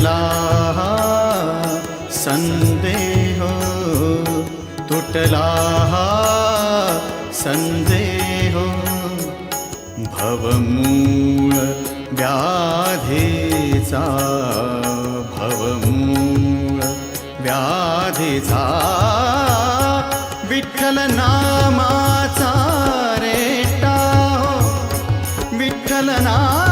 तुटला संदेह तुटला संदेह. भवमूळ व्याधेचा भवमूळ व्याधेचा विठ्ठल नामाचा रेटा हो. विठ्ठल नाम